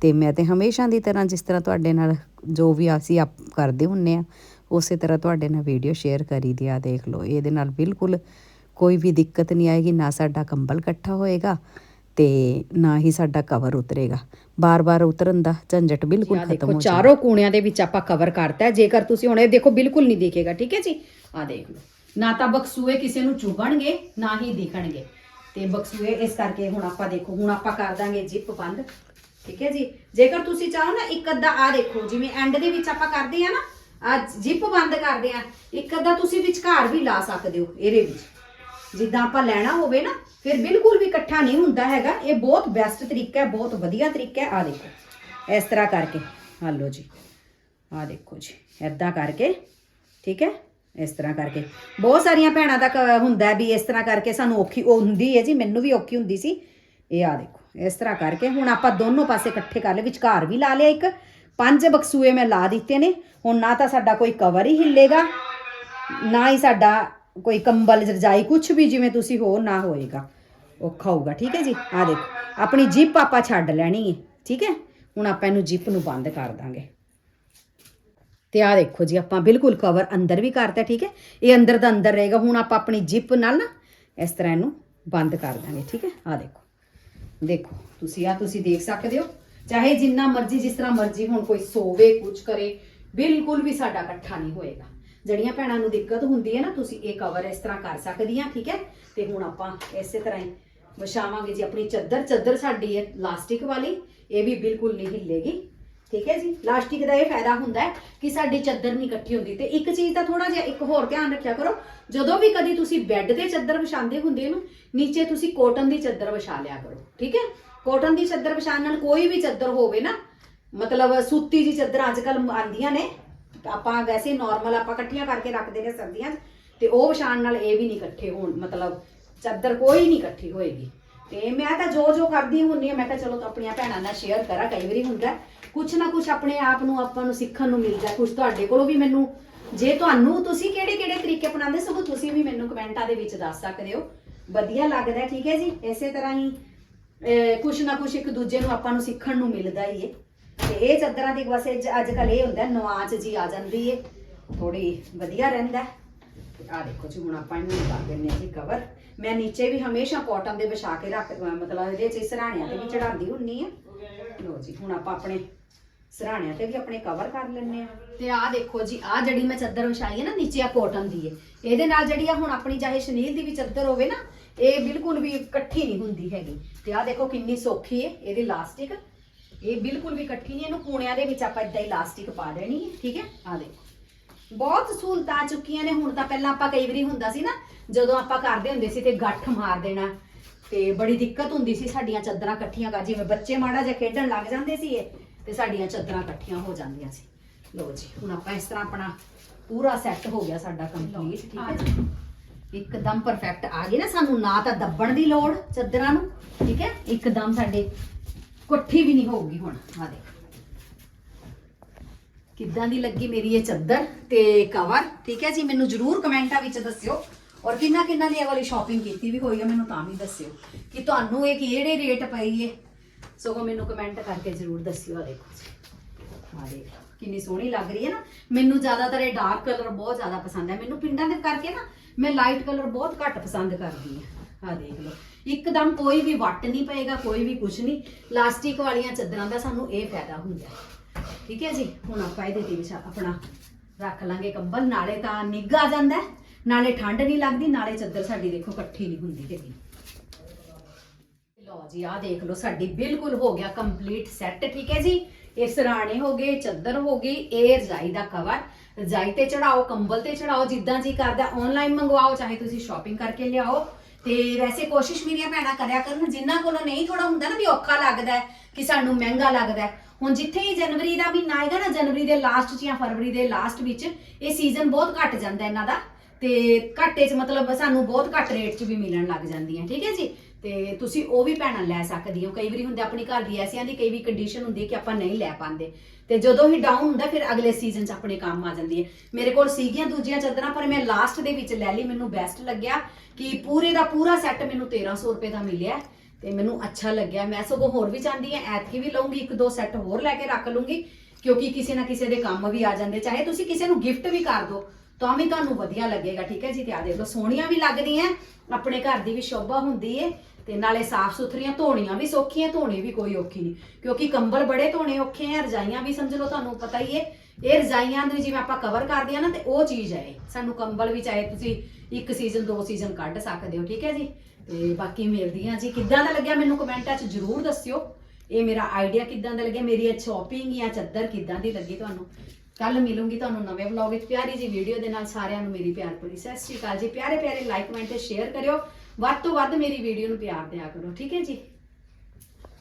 ਤੇ ਮੈਂ ਤੇ ਹਮੇਸ਼ਾ ਦੀ ਤਰ੍ਹਾਂ ਜਿਸ ਤਰ੍ਹਾਂ ਤੁਹਾਡੇ ਨਾਲ ਜੋ ਵੀ ਅਸੀਂ ਆਪ ਕਰਦੇ ਹੁੰਨੇ ਆ, ਉਸੇ ਤਰ੍ਹਾਂ ਤੁਹਾਡੇ ਨਾਲ ਵੀਡੀਓ ਸ਼ੇਅਰ ਕਰੀ ਦੀ ਆ, ਦੇਖ ਲਓ। ਇਹਦੇ ਨਾਲ ਬਿਲਕੁਲ ਕੋਈ ਵੀ ਦਿੱਕਤ ਨਹੀਂ ਆਏਗੀ, ਨਾ ਸਾਡਾ ਕੰਬਲ ਇਕੱਠਾ ਹੋਏਗਾ ਤੇ ਨਾ ਹੀ ਸਾਡਾ ਕਵਰ ਉਤਰੇਗਾ। ਬਾਰ-ਬਾਰ ਉਤਰਨ ਦਾ ਝੰਜਟ ਬਿਲਕੁਲ ਖਤਮ ਹੋ ਜਾਏਗਾ ਚਾਰੋਂ ਕੋਣਿਆਂ ਦੇ ਵਿੱਚ ਆਪਾਂ ਕਵਰ ਕਰਤਾ। ਜੇਕਰ ਤੁਸੀਂ ਹੁਣ ਇਹ ਦੇਖੋ ਬਿਲਕੁਲ ਨਹੀਂ ਦਿਖੇਗਾ ਠੀਕ ਹੈ ਜੀ? ਆ ਦੇਖ ਲਓ। ਨਾ ਤਾਂ ਬਕਸੂਏ ਕਿਸੇ ਨੂੰ ਚੁਭਣਗੇ ਨਾ ਹੀ ਦਿਖਣਗੇ। ਤੇ ਬਕਸੂਏ ਇਸ ਕਰਕੇ ਹੁਣ ਆਪਾਂ ਦੇਖੋ ਹੁਣ ਆਪਾਂ ਕਰ ਦਾਂਗੇ ਜਿਪ ਬੰਦ ਠੀਕ ਹੈ ਜੀ? ਜੇਕਰ ਤੁਸੀਂ ਚਾਹੋ ਨਾ ਇੱਕ ਅੱਧਾ ਆ ਦੇਖੋ ਜਿਵੇਂ ਐਂਡ ਦੇ ਵਿੱਚ ਆਪਾਂ ਕਰਦੇ ਆ ਨਾ ਆ ਜਿਪ ਬੰਦ ਕਰਦੇ ਆ ਇੱਕ ਅੱਧਾ ਤੁਸੀਂ ਵਿਚਕਾਰ ਵੀ ਲਾ ਸਕਦੇ ਹੋ ਇਹਦੇ ਵਿੱਚ। ਜਿੱਦਾਂ ਆਪਾਂ ਲੈਣਾ ਹੋਵੇ ਨਾ, ਫਿਰ ਬਿਲਕੁਲ ਵੀ ਇਕੱਠਾ ਨਹੀਂ ਹੁੰਦਾ ਹੈਗਾ। ਇਹ ਬਹੁਤ ਬੈਸਟ ਤਰੀਕਾ ਹੈ, ਬਹੁਤ ਵਧੀਆ ਤਰੀਕਾ ਹੈ। ਆ ਦੇਖੋ, ਇਸ ਤਰ੍ਹਾਂ ਕਰਕੇ। ਆ ਲਓ ਜੀ। ਆ ਦੇਖੋ ਜੀ ਐਦਾਂ ਕਰਕੇ, ਠੀਕ ਹੈ? ਇਸ ਤਰ੍ਹਾਂ ਕਰਕੇ। ਬਹੁਤ ਸਾਰੀਆਂ ਭੈਣਾਂ ਦਾ ਕ- ਹੁੰਦਾ ਵੀ ਇਸ ਤਰ੍ਹਾਂ ਕਰਕੇ ਸਾਨੂੰ ਔਖੀ ਉਹ ਹੁੰਦੀ ਹੈ ਜੀ, ਮੈਨੂੰ ਵੀ ਔਖੀ ਹੁੰਦੀ ਸੀ। ਇਹ ਆ ਦੇਖੋ, ਇਸ ਤਰ੍ਹਾਂ ਕਰਕੇ। ਹੁਣ ਆਪਾਂ ਦੋਨੋਂ ਪਾਸੇ ਇਕੱਠੇ ਕਰ ਲਏ, ਵਿਚਕਾਰ ਵੀ ਲਾ ਲਿਆ ਇੱਕ। ਪੰਜ ਬਕਸੂਏ ਮੈਂ ਲਾ ਦਿੱਤੇ ਨੇ। ਹੁਣ ਨਾ ਤਾਂ ਸਾਡਾ ਕੋਈ ਕਵਰ ਹੀ ਹਿੱਲੇਗਾ, ਨਾ ਹੀ ਸਾਡਾ ਕੋਈ ਕੰਬਲ, ਰਜਾਈ ਕੁਝ ਵੀ ਜਿਵੇਂ ਤੁਸੀਂ ਹੋ, ਨਾ ਹੋਏਗਾ। ਔਖਾ ਹੋਊਗਾ ਠੀਕ ਹੈ ਜੀ? ਆ ਦੇਖੋ, ਆਪਣੀ ਜਿਪ ਆਪਾਂ ਛੱਡ ਲੈਣੀ ਹੈ, ਠੀਕ ਹੈ? ਹੁਣ ਆਪਾਂ ਇਹਨੂੰ ਜਿਪ ਨੂੰ ਬੰਦ ਕਰ ਦਾਂਗੇ। ਤੇ ਆ ਦੇਖੋ ਜੀ, ਆਪਾਂ ਬਿਲਕੁਲ ਕਵਰ ਅੰਦਰ ਵੀ ਕਰਤਾ, ਠੀਕ ਹੈ? ਇਹ ਅੰਦਰ ਦਾ ਅੰਦਰ ਰਹੇਗਾ, ਹੁਣ ਆਪਾਂ ਆਪਣੀ ਜਿਪ ਨਾਲ ਨਾ ਇਸ ਤਰ੍ਹਾਂ ਇਹਨੂੰ ਬੰਦ ਕਰ ਦਾਂਗੇ, ਠੀਕ ਹੈ? ਆ ਦੇਖੋ ਦੇਖੋ, ਤੁਸੀਂ ਆ ਤੁਸੀਂ ਦੇਖ ਸਕਦੇ ਹੋ? ਚਾਹੇ ਜਿੰਨਾ ਮਰਜ਼ੀ, ਜਿਸ ਤਰ੍ਹਾਂ ਮਰਜ਼ੀ ਹੁਣ ਕੋਈ ਸੋਵੇ ਕੁਝ ਕਰੇ, ਬਿਲਕੁਲ ਵੀ ਸਾਡਾ ਇਕੱਠਾ ਨਹੀਂ ਹੋਏਗਾ। ਜਿਹੜੀਆਂ ਭੈਣਾਂ ਨੂੰ ਦਿੱਕਤ ਹੁੰਦੀ ਹੈ ਨਾ, ਤੁਸੀਂ ਇਹ ਕਵਰ ਇਸ ਤਰ੍ਹਾਂ ਕਰ ਸਕਦੀਆਂ, ਠੀਕ ਹੈ? ਤੇ ਹੁਣ ਆਪਾਂ ਇਸੇ ਤਰ੍ਹਾਂ ਹੀ ਵਿਛਾਵਾਂਗੇ ਜੀ, ਆਪਣੀ ਚੱਦਰ ਚੱਦਰ ਸਾਡੀ ਹੈ ਲਾਸਟਿਕ ਵਾਲੀ, ਇਹ ਵੀ ਬਿਲਕੁਲ ਨਹੀਂ ਹਿੱਲੇਗੀ, ਠੀਕ ਹੈ ਜੀ? ਲਾਸਟਿਕ ਦਾ ਇਹ ਫਾਇਦਾ ਹੁੰਦਾ ਹੈ ਕਿ ਸਾਡੀ ਚੱਦਰ ਨਹੀਂ ਇਕੱਠੀ ਹੁੰਦੀ। ਤੇ ਇੱਕ ਚੀਜ਼ ਦਾ ਥੋੜਾ ਜਿਹਾ ਇੱਕ ਹੋਰ ਧਿਆਨ ਰੱਖਿਆ ਕਰੋ, ਜਦੋਂ ਵੀ ਕਦੀ ਤੁਸੀਂ ਬੈੱਡ ਤੇ ਚੱਦਰ ਵਿਛਾਉਂਦੇ ਹੁੰਦੇ ਹੋ ਨੀਚੇ ਤੁਸੀਂ ਕੋਟਨ ਦੀ ਚੱਦਰ ਵਿਛਾ ਲਿਆ ਕਰੋ, ਠੀਕ ਹੈ? ਕੋਟਨ ਦੀ ਚੱਦਰ ਵਿਛਾਉਣ ਨਾਲ ਕੋਈ ਵੀ ਚੱਦਰ ਹੋਵੇ ਨਾ, ਮਤਲਬ ਸੂਤੀ ਜੀ ਚੱਦਰ ਅੱਜ ਕੱਲ ਆਉਂਦੀਆਂ ਨੇ ਆਪਾਂ ਵੈਸੇ ਨਾਰਮਲ ਆਪਾਂ ਇਕੱਠੀਆਂ ਕਰਕੇ ਰੱਖਦੇ ਨੇ ਸਰਦੀਆਂ 'ਚ ਤੇ ਉਹ ਵਿਛਾਉਣ ਨਾਲ ਇਹ ਵੀ ਨਹੀਂ ਇਕੱਠੇ ਹੋਣ ਮਤਲਬ ਚਾਦਰ ਕੋਈ ਨਹੀਂ ਇਕੱਠੀ ਹੋਏਗੀ। ਤੇ ਮੈਂ ਤਾਂ ਜੋ ਜੋ ਕਰਦੀ ਹੁੰਨੀ ਆ ਮੈਂ ਤਾਂ ਚਲੋ ਆਪਣੀਆਂ ਭੈਣਾਂ ਨਾਲ ਸ਼ੇਅਰ ਕਰਾਂ ਕਈ ਵਾਰੀ ਹੁੰਦਾ ਕੁਛ ਨਾ ਕੁਛ ਆਪਣੇ ਆਪ ਨੂੰ ਆਪਾਂ ਨੂੰ ਸਿੱਖਣ ਨੂੰ ਮਿਲਦਾ ਕੁਛ ਤੁਹਾਡੇ ਕੋਲੋਂ ਵੀ ਮੈਨੂੰ ਜੇ ਤੁਹਾਨੂੰ ਤੁਸੀਂ ਕਿਹੜੇ ਕਿਹੜੇ ਤਰੀਕੇ ਅਪਣਾਉਂਦੇ ਸਗੋਂ ਤੁਸੀਂ ਵੀ ਮੈਨੂੰ ਕਮੈਂਟਾਂ ਦੇ ਵਿੱਚ ਦੱਸ ਸਕਦੇ ਹੋ। ਵਧੀਆ ਲੱਗਦਾ ਠੀਕ ਹੈ ਜੀ ਇਸੇ ਤਰ੍ਹਾਂ ਹੀ ਅਹ, ਕੁਛ ਨਾ ਕੁਛ ਇੱਕ ਦੂਜੇ ਨੂੰ ਆਪਾਂ ਨੂੰ ਸਿੱਖਣ ਨੂੰ ਮਿਲਦਾ ਹੀ ਹੈ। ਤੇ ਇਹ ਚਾਦਰਾਂ ਦੀ ਵਸੇ ਅੱਜ ਕੱਲ ਇਹ ਹੁੰਦਾ ਨਵਾਜ਼ ਜੀ ਆ ਜਾਂਦੀ ਹੈ ਥੋੜੀ ਵਧੀਆ ਰਹਿੰਦਾ ਆ ਦੇਖੋ ਜੀ, ਹੁਣ ਆਪਾਂ ਇਹਨੂੰ ਕਰ ਦਿੰਨੇ ਜੀ ਕਵਰ ਮੈਂ ਨੀਚੇ ਵੀ ਹਮੇਸ਼ਾ ਕਾਟਨ ਦੇ ਵਿਛਾ ਕੇ ਰੱਖ ਮਤਲਬ ਇਹਦੇ ਚ ਸਰਾਣਿਆਂ ਤੇ ਵੀ ਚੜਾਉਂਦੀ ਹੁੰਨੀ ਆ ਲੋ ਜੀ, ਹੁਣ ਆਪਾਂ ਆਪਣੇ ਸਰਾਣਿਆਂ ਤੇ ਵੀ ਆਪਣੇ ਕਵਰ ਕਰ ਲੈਣੇ ਆ ਤੇ ਆ ਦੇਖੋ ਜੀ ਆ ਜਿਹੜੀ ਮੈਂ ਚੱਦਰ ਵਿਛਾਈ ਹੈ ਨਾ, ਨੀਚੇ ਆ ਕੋਟਨ ਦੀ ਹੈ ਇਹਦੇ ਨਾਲ ਜਿਹੜੀ ਆ ਹੁਣ ਆਪਣੀ ਚਾਹੇ ਸ਼ਨੀਲ ਦੀ ਵੀ ਚੱਦਰ ਹੋਵੇ ਨਾ, ਇਹ ਬਿਲਕੁਲ ਵੀ ਇਕੱਠੀ ਨਹੀਂ ਹੁੰਦੀ ਹੈਗੀ। ਤੇ ਆ ਦੇਖੋ ਕਿੰਨੀ ਸੌਖੀ ਹੈ ਇਹਦੀ ਲਾਸਟਿਕ ਇਹ ਬਿਲਕੁਲ ਵੀ ਇਕੱਠੀ ਨਹੀਂ, ਇਹਨੂੰ ਕੋਣਿਆਂ ਦੇ ਵਿੱਚ ਆਪਾਂ ਇਦਾਂ ਹੀ ਲਾਸਟਿਕ ਪਾ ਦੇਣੀ ਹੈ, ਠੀਕ ਹੈ? ਆ ਦੇਖੋ। ਬਹੁਤ ਸਹੂਲਤਾਂ ਆ ਚੁੱਕੀਆਂ ਨੇ, ਹੁਣ ਤਾਂ ਪਹਿਲਾਂ ਆਪਾਂ ਕਈ ਵਾਰੀ ਹੁੰਦਾ ਸੀ ਨਾ, ਜਦੋਂ ਆਪਾਂ ਕਰਦੇ ਹੁੰਦੇ ਸੀ ਤੇ ਗੱਠ ਮਾਰ ਦੇਣਾ, ਤੇ ਬੜੀ ਦਿੱਕਤ ਹੁੰਦੀ ਸੀ ਸਾਡੀਆਂ ਚੱਦਰਾਂ ਇਕੱਠੀਆਂ ਕਰ, ਜਿਵੇਂ ਬੱਚੇ ਮਾੜਾ ਜਿਹਾ ਖੇਡਣ ਲੱਗ ਜਾਂਦੇ ਸੀ ਇਹ, ਤੇ ਸਾਡੀਆਂ ਚਾਦਰਾਂ ਇਕੱਠੀਆਂ ਹੋ ਜਾਂਦੀਆਂ ਸੀ। ਲੋ ਜੀ, ਹੁਣ ਆਪਾਂ ਇਸ ਤਰ੍ਹਾਂ ਆਪਣਾ ਪੂਰਾ ਸੈੱਟ ਹੋ ਗਿਆ ਸਾਡਾ ਕੰਪਲੀਟ ਠੀਕ ਹੈ ਇੱਕਦਮ ਪਰਫੈਕਟ ਆ ਗਈ ਨਾ ਸਾਨੂੰ, ਨਾ ਤਾਂ ਦੱਬਣ ਦੀ ਲੋੜ ਚਾਦਰਾਂ ਨੂੰ, ਠੀਕ ਹੈ? ਇੱਕਦਮ ਸਾਡੇ ਇਕੱਠੀ ਵੀ ਨਹੀਂ ਹੋਊਗੀ ਹੁਣ ਆ ਦੇਖ। ਕਿੱਦਾਂ ਦੀ ਲੱਗੀ ਮੇਰੀ ਇਹ ਚੱਦਰ ਤੇ ਕਵਰ ਠੀਕ ਹੈ ਜੀ, ਮੈਨੂੰ ਜਰੂਰ ਕਮੈਂਟਾਂ ਵਿੱਚ ਦੱਸਿਓ। ਔਰ ਕਿੰਨਾ ਕਿੰਨਾ ਨੇ ਇਹ ਵਾਲੀ ਸ਼ਾਪਿੰਗ ਕੀਤੀ ਵੀ ਹੋਈ ਹੈ ਮੈਨੂੰ ਤਾਂ ਵੀ ਦੱਸਿਓ ਕਿ ਤੁਹਾਨੂੰ ਇਹ ਕਿਹੜੇ ਰੇਟ ਪਈ ਹੈ ਸਗੋਂ ਮੈਨੂੰ ਕਮੈਂਟ ਕਰਕੇ ਜਰੂਰ ਦੱਸਿਓ ਆ ਦੇਖੋ ਜੀ। ਆ ਦੇਖ ਕਿੰਨੀ ਸੋਹਣੀ ਲੱਗ ਰਹੀ ਹੈ ਨਾ। ਮੈਨੂੰ ਜ਼ਿਆਦਾਤਰ ਇਹ ਡਾਰਕ ਕਲਰ ਬਹੁਤ ਜ਼ਿਆਦਾ ਪਸੰਦ ਹੈ। ਮੈਨੂੰ ਪਿੰਡਾਂ ਦੇ ਕਰਕੇ ਨਾ, ਮੈਂ ਲਾਈਟ ਕਲਰ ਬਹੁਤ ਘੱਟ ਪਸੰਦ ਕਰਦੀ ਹਾਂ। ਆ ਦੇਖ ਲਓ ਇੱਕਦਮ ਕੋਈ ਵੀ ਵੱਟ ਨਹੀਂ ਪਏਗਾ, ਕੋਈ ਵੀ ਕੁਝ ਨਹੀਂ। ਪਲਾਸਟਿਕ ਵਾਲੀਆਂ ਚਾਦਰਾਂ ਦਾ ਸਾਨੂੰ ਇਹ ਫਾਇਦਾ ਹੁੰਦਾ ਠੀਕ ਹੈ ਜੀ? ਹੁਣ ਆਪਾਂ ਇਹਦੇ ਤੇ ਵਿੱਚ ਆਪਣਾ ਰੱਖ ਲਾਂਗੇ ਕੰਬਲ। ਨਾਲੇ ਤਾਂ ਨਿੱਘ ਆ ਜਾਂਦਾ ਨਾਲੇ ਠੰਡ ਨਹੀਂ ਲੱਗਦੀ, ਨਾਲੇ ਚਾਦਰ ਸਾਡੀ ਦੇਖੋ ਇਕੱਠੀ ਨਹੀਂ ਹੁੰਦੀ ਹੈਗੀ। ਲਓ ਜੀ, ਆਹ ਦੇਖ ਲਓ, ਸਾਡੀ ਬਿਲਕੁਲ ਹੋ ਗਿਆ ਕੰਪਲੀਟ ਸੈੱਟ ਠੀਕ ਹੈ ਜੀ? ਇਹ ਸਰਾਣੇ ਹੋ ਗਏ, ਚਾਦਰ ਹੋ ਗਈ, ਇਹ ਰਜਾਈ ਦਾ ਕਵਰ ਰਜਾਈ ਤੇ ਚੜਾਓ, ਕੰਬਲ ਤੇ ਚੜਾਓ, ਜਿੱਦਾਂ ਜੀ ਕਰਦਾ ਆਨਲਾਈਨ ਮੰਗਵਾਓ, ਚਾਹੇ ਤੁਸੀਂ ਸ਼ਾਪਿੰਗ ਕਰਕੇ ਲਿਆਓ। ਤੇ ਵੈਸੇ ਕੋਸ਼ਿਸ਼ ਮੇਰੀਆਂ ਭੈਣਾਂ ਕਰਿਆ ਕਰਨ, ਜਿਨ੍ਹਾਂ ਕੋਲੋਂ ਨਹੀਂ ਥੋੜਾ ਹੁੰਦਾ ਨਾ ਵੀ ਔਖਾ ਲੱਗਦਾ ਹੈ ਕਿ ਸਾਨੂੰ ਮਹਿੰਗਾ ਲੱਗਦਾ ਹੈ। ਹੁਣ ਜਿੱਥੇ ਹੀ ਜਨਵਰੀ ਦਾ ਮਹੀਨਾ ਆਏਗਾ ਨਾ, ਜਨਵਰੀ ਦੇ ਲਾਸਟ 'ਚ ਜਾਂ ਫਰਵਰੀ ਦੇ ਲਾਸਟ ਵਿੱਚ, ਇਹ ਸੀਜ਼ਨ ਬਹੁਤ ਘਟ ਜਾਂਦਾ ਇਹਨਾਂ ਦਾ। ਤੇ ਘਾਟੇ 'ਚ ਮਤਲਬ ਸਾਨੂੰ ਬਹੁਤ ਘੱਟ ਰੇਟ 'ਚ ਵੀ ਮਿਲਣ ਲੱਗ ਜਾਂਦੀਆਂ, ਠੀਕ ਹੈ ਜੀ? ਤੇ ਤੁਸੀਂ ਉਹ ਵੀ ਭੈਣਾਂ ਲੈ ਸਕਦੀ ਹੋ। ਕਈ ਵਾਰੀ ਹੁੰਦੇ ਆਪਣੀ ਘਰ ਦੀ ਐਸੀਆਂ ਦੀ ਕਈ ਵੀ ਕੰਡੀਸ਼ਨ ਹੁੰਦੀ ਹੈ ਕਿ ਆਪਾਂ ਨਹੀਂ ਲੈ ਪਾਉਂਦੇ। ਤੇ ਜਦੋਂ ਹੀ ਡਾਊਨ ਹੁੰਦਾ, ਫਿਰ ਅਗਲੇ ਸੀਜ਼ਨ 'ਚ ਆਪਣੇ ਕੰਮ ਆ ਜਾਂਦੀ ਹੈ। ਮੇਰੇ ਕੋਲ ਸੀਗੀਆਂ ਦੂਜੀਆਂ ਚਾਦਰਾਂ, ਪਰ ਮੈਂ ਲਾਸਟ ਦੇ ਵਿੱਚ ਲੈ ਲਈ। ਮੈਨੂੰ ਬੈਸਟ ਲੱਗਿਆ ਕਿ ਪੂਰੇ ਦਾ ਪੂਰਾ ਸੈੱਟ ਮੈਨੂੰ 1300 ਰੁਪਏ ਦਾ ਮਿਲਿਆ। ਤੇ ਮੈਨੂੰ ਅੱਛਾ ਲੱਗਿਆ। ਮੈਂ ਸਗੋਂ ਹੋਰ ਵੀ ਚਾਹੁੰਦੀ ਹਾਂ, ਐਤਕੀ ਵੀ ਲਵਾਂਗੀ ਇੱਕ ਦੋ ਸੈੱਟ ਹੋਰ ਲੈ ਕੇ ਰੱਖ ਲੂੰਗੀ ਕਿਉਂਕਿ ਕਿਸੇ ਨਾ ਕਿਸੇ ਦੇ ਕੰਮ ਵੀ ਆ ਜਾਂਦੇ। ਚਾਹੇ ਤੁਸੀਂ ਕਿਸੇ ਨੂੰ ਗਿਫਟ ਵੀ ਕਰ ਦਿਓ ਤਾਂ ਵੀ ਤੁਹਾਨੂੰ ਵਧੀਆ ਲੱਗੇਗਾ, ਠੀਕ ਹੈ ਜੀ? ਤੇ ਆ ਦੇਖ ਲਓ, ਸੋਹਣੀਆਂ ਵੀ ਲੱਗਦੀਆਂ ਆਪਣੇ ਘਰ ਦੀ ਵੀ ਸ਼ੋਭਾ ਹੁੰਦੀ ਏ, ਤੇ ਨਾਲੇ ਸਾਫ਼ ਸੁਥਰੀਆਂ ਧੋਣੀਆਂ ਵੀ ਸੌਖੀਆਂ, ਧੋਣੀ ਵੀ ਕੋਈ ਔਖੀ ਨਹੀਂ। ਕਿਉਂਕਿ ਕੰਬਲ ਬੜੇ ਧੋਣੇ ਔਖੇ ਆ ਰਜਾਈਆਂ ਵੀ ਸਮਝ ਲਓ, ਤੁਹਾਨੂੰ ਪਤਾ ਹੀ ਏ। ਇਹ ਰਜਾਈਆਂ ਨੂੰ ਜਿਵੇਂ ਆਪਾਂ ਕਵਰ ਕਰਦੇ ਆ ਨਾ, ਤੇ ਉਹ ਚੀਜ਼ ਹੈ ਇਹ। ਸਾਨੂੰ ਕੰਬਲ ਵੀ ਚਾਹੇ ਤੁਸੀਂ ਇੱਕ ਸੀਜ਼ਨ ਦੋ ਸੀਜ਼ਨ ਕੱਢ ਸਕਦੇ ਹੋ, ਠੀਕ ਹੈ ਜੀ? ਤੇ ਬਾਕੀ ਮਿਲਦੀਆਂ ਜੀ, ਕਿੱਦਾਂ ਦਾ ਲੱਗਿਆ ਮੈਨੂੰ ਕਮੈਂਟਾਂ 'ਚ ਜਰੂਰ ਦੱਸਿਓ। ਇਹ ਮੇਰਾ ਆਈਡੀਆ ਕਿੱਦਾਂ ਦਾ ਲੱਗਿਆ? ਮੇਰੀ ਇਹ ਸ਼ਾਪਿੰਗ ਜਾਂ ਚੱਦਰ ਕਿੱਦਾਂ ਦੀ ਲੱਗੀ ਤੁਹਾਨੂੰ? ਕੱਲ ਮਿਲੂੰਗੀ ਤੁਹਾਨੂੰ ਨਵੇਂ ਵਲੌਗ ਵਿੱਚ। ਪਿਆਰੀ ਜੀ ਵੀਡੀਓ ਦੇ ਨਾਲ ਸਾਰਿਆਂ ਨੂੰ ਮੇਰੀ ਪਿਆਰ ਭਰੀ ਸਤਿ ਸ਼੍ਰੀ ਅਕਾਲ ਜੀ। ਪਿਆਰੇ ਪਿਆਰੇ ਲਾਈਕ ਕਮੈਂਟ ਤੇ ਸ਼ੇਅਰ ਕਰਿਓ। ਵੱਧ ਤੋਂ ਵੱਧ ਮੇਰੀ ਵੀਡੀਓ ਨੂੰ ਪਿਆਰ ਦਿਆ ਕਰੋ। ਠੀਕ ਹੈ ਜੀ?